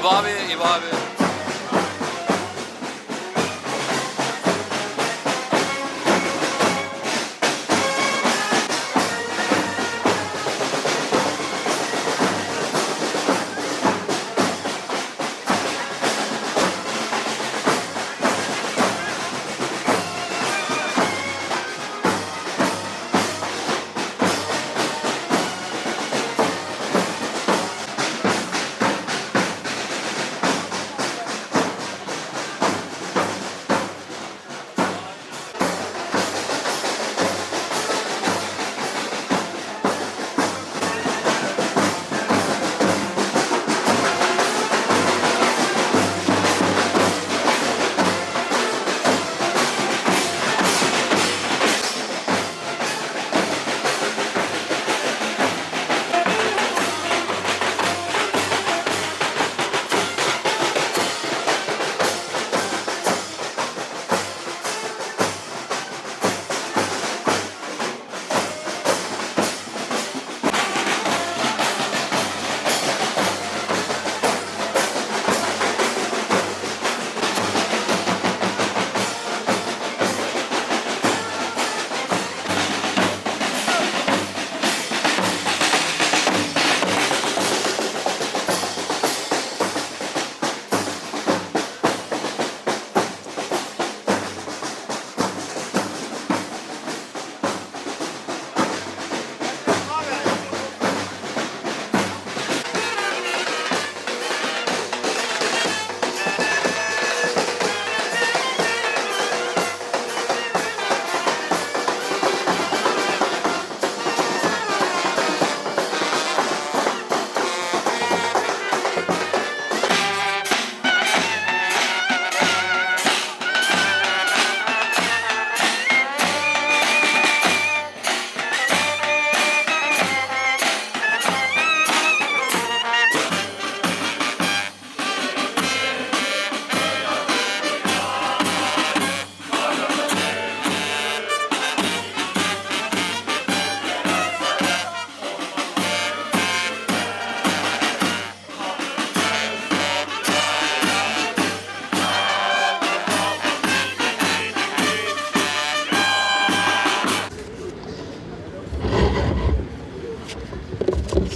İbabi, İbabi.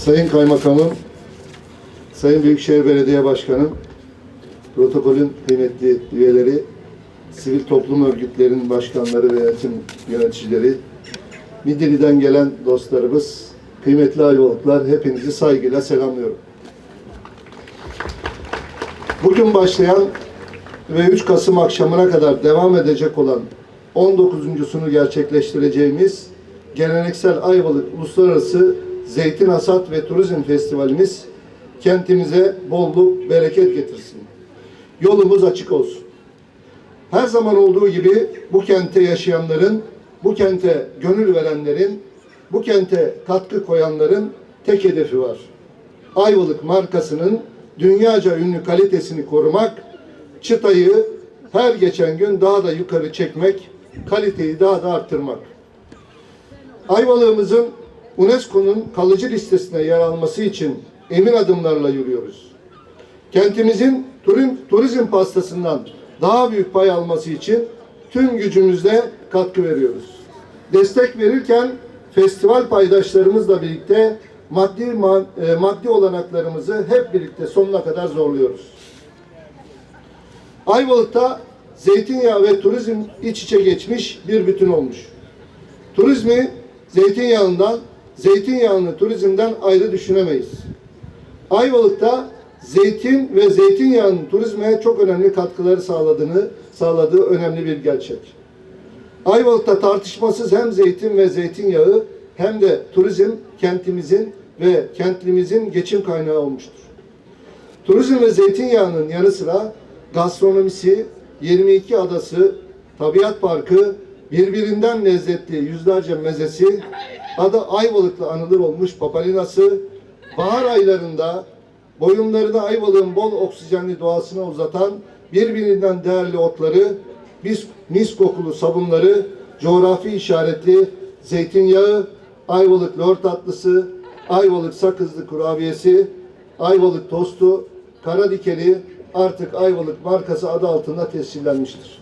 Sayın Kaymakamım, Sayın Büyükşehir Belediye Başkanım, protokolün kıymetli üyeleri, sivil toplum örgütlerinin başkanları ve yönetim yöneticileri, Midilli'den gelen dostlarımız, kıymetli Ayvalıklar, hepinizi saygıyla selamlıyorum. Bugün başlayan ve 3 Kasım akşamına kadar devam edecek olan 19.sunu gerçekleştireceğimiz geleneksel Ayvalık Uluslararası Zeytin Hasat ve Turizm Festivalimiz kentimize bolluk, bereket getirsin. Yolumuz açık olsun. Her zaman olduğu gibi bu kente yaşayanların, bu kente gönül verenlerin, bu kente katkı koyanların tek hedefi var. Ayvalık markasının dünyaca ünlü kalitesini korumak, çıtayı her geçen gün daha da yukarı çekmek, kaliteyi daha da arttırmak. Ayvalık'ımızın UNESCO'nun kalıcı listesine yer alması için emin adımlarla yürüyoruz. Kentimizin turizm, turizm pastasından daha büyük pay alması için tüm gücümüzle katkı veriyoruz. Destek verirken festival paydaşlarımızla birlikte maddi ma- e, maddi olanaklarımızı hep birlikte sonuna kadar zorluyoruz. Ayvalık'ta zeytinyağı ve turizm iç içe geçmiş bir bütün olmuş. Turizmi zeytinyağından, zeytinyağını turizmden ayrı düşünemeyiz. Ayvalık'ta zeytin ve zeytinyağının turizme çok önemli katkıları sağladığını sağladığı önemli bir gerçek. Ayvalık'ta tartışmasız hem zeytin ve zeytinyağı hem de turizm kentimizin ve kentlimizin geçim kaynağı olmuştur. Turizm ve zeytinyağının yanı sıra gastronomisi, 22 adası, tabiat parkı, birbirinden lezzetli yüzlerce mezesi, adı Ayvalık'la anılır olmuş papalinası, bahar aylarında boyunlarını Ayvalık'ın bol oksijenli doğasına uzatan birbirinden değerli otları, mis, mis kokulu sabunları, coğrafi işaretli zeytinyağı, Ayvalık lor tatlısı, Ayvalık sakızlı kurabiyesi, Ayvalık tostu, Karadikeli artık Ayvalık markası adı altında tescillenmiştir.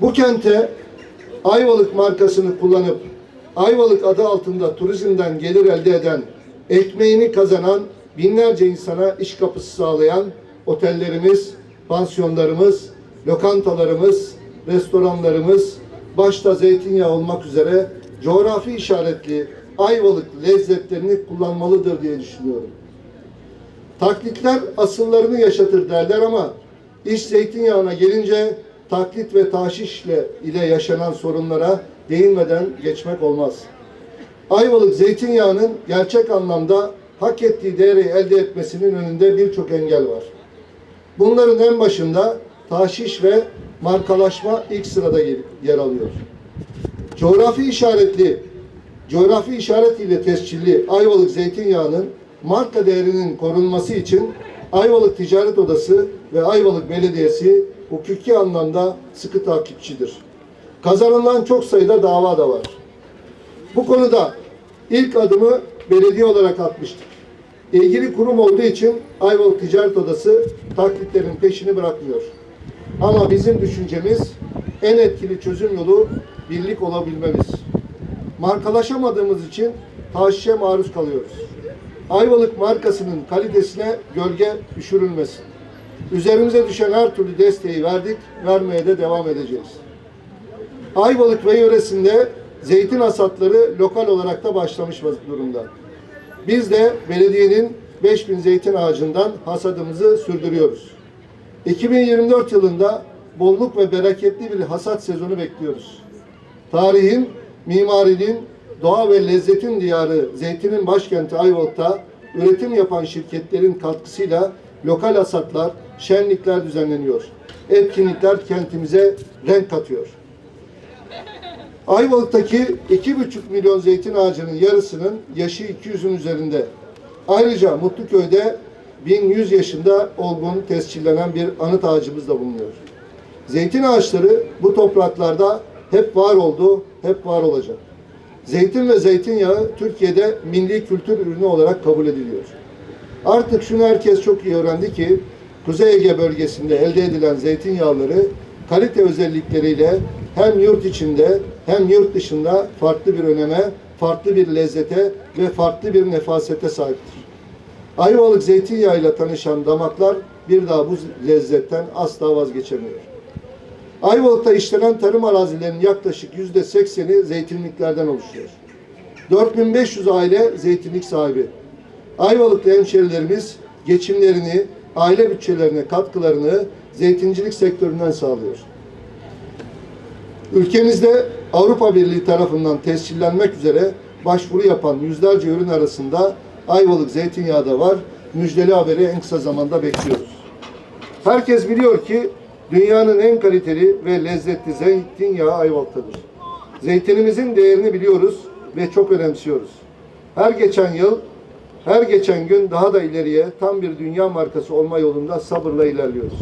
Bu kente Ayvalık markasını kullanıp Ayvalık adı altında turizmden gelir elde eden, ekmeğini kazanan binlerce insana iş kapısı sağlayan otellerimiz, pansiyonlarımız, lokantalarımız, restoranlarımız, başta zeytinyağı olmak üzere coğrafi işaretli Ayvalık lezzetlerini kullanmalıdır diye düşünüyorum. Taklitler asıllarını yaşatır derler ama iş zeytinyağına gelince taklit ve taşişle ile yaşanan sorunlara değinmeden geçmek olmaz. Ayvalık zeytinyağının gerçek anlamda hak ettiği değeri elde etmesinin önünde birçok engel var. Bunların en başında taşiş ve markalaşma ilk sırada yer alıyor. Coğrafi işaretli, coğrafi işaret ile tescilli Ayvalık zeytinyağının marka değerinin korunması için Ayvalık Ticaret Odası ve Ayvalık Belediyesi hukuki anlamda sıkı takipçidir. Kazanılan çok sayıda dava da var. Bu konuda ilk adımı belediye olarak atmıştık. İlgili kurum olduğu için Ayvalık Ticaret Odası taklitlerin peşini bırakmıyor. Ama bizim düşüncemiz en etkili çözüm yolu birlik olabilmemiz. Markalaşamadığımız için taşişe maruz kalıyoruz. Ayvalık markasının kalitesine gölge düşürülmesin. Üzerimize düşen her türlü desteği verdik, vermeye de devam edeceğiz. Ayvalık ve yöresinde zeytin hasatları lokal olarak da başlamış durumda. Biz de belediyenin 5000 zeytin ağacından hasadımızı sürdürüyoruz. 2024 yılında bolluk ve bereketli bir hasat sezonu bekliyoruz. Tarihin, mimarinin, doğa ve lezzetin diyarı zeytinin başkenti Ayvalık'ta üretim yapan şirketlerin katkısıyla lokal hasatlar, şenlikler düzenleniyor. Etkinlikler kentimize renk katıyor. Ayvalık'taki 2,5 milyon zeytin ağacının yarısının yaşı 200'ün üzerinde. Ayrıca Mutluköy'de 1100 yaşında olgun tescillenen bir anıt ağacımız da bulunuyor. Zeytin ağaçları bu topraklarda hep var oldu, hep var olacak. Zeytin ve zeytinyağı Türkiye'de milli kültür ürünü olarak kabul ediliyor. Artık şunu herkes çok iyi öğrendi ki Kuzey Ege bölgesinde elde edilen zeytinyağları kalite özellikleriyle hem yurt içinde hem yurt dışında farklı bir öneme, farklı bir lezzete ve farklı bir nefasete sahiptir. Ayvalık zeytinyağıyla tanışan damaklar bir daha bu lezzetten asla vazgeçemiyor. Ayvalık'ta işlenen tarım arazilerinin yaklaşık yüzde sekseni zeytinliklerden oluşuyor. 4500 aile zeytinlik sahibi. Ayvalıklı hemşerilerimiz geçimlerini, aile bütçelerine katkılarını zeytincilik sektöründen sağlıyor. Ülkemizde Avrupa Birliği tarafından tescillenmek üzere başvuru yapan yüzlerce ürün arasında Ayvalık zeytinyağı da var. Müjdeli haberi en kısa zamanda bekliyoruz. Herkes biliyor ki dünyanın en kaliteli ve lezzetli zeytinyağı Ayvalık'tadır. Zeytinimizin değerini biliyoruz ve çok önemsiyoruz. Her geçen yıl, her geçen gün daha da ileriye tam bir dünya markası olma yolunda sabırla ilerliyoruz.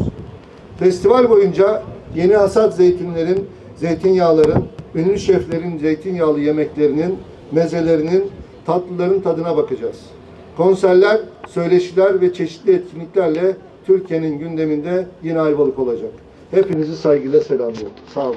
Festival boyunca yeni hasat zeytinlerin, zeytinyağların, ünlü şeflerin zeytinyağlı yemeklerinin, mezelerinin, tatlıların tadına bakacağız. Konserler, söyleşiler ve çeşitli etkinliklerle Türkiye'nin gündeminde yine Ayvalık olacak. Hepinizi saygıyla selamlıyorum. Sağ olun.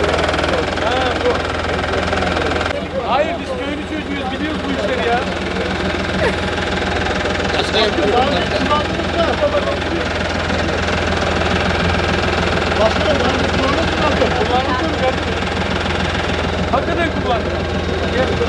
Hayır biz köylü çocuğuyuz biliyoruz bu işleri ya. Kullanmışsın kardeşim. Hakikaten kullandım. Merhaba.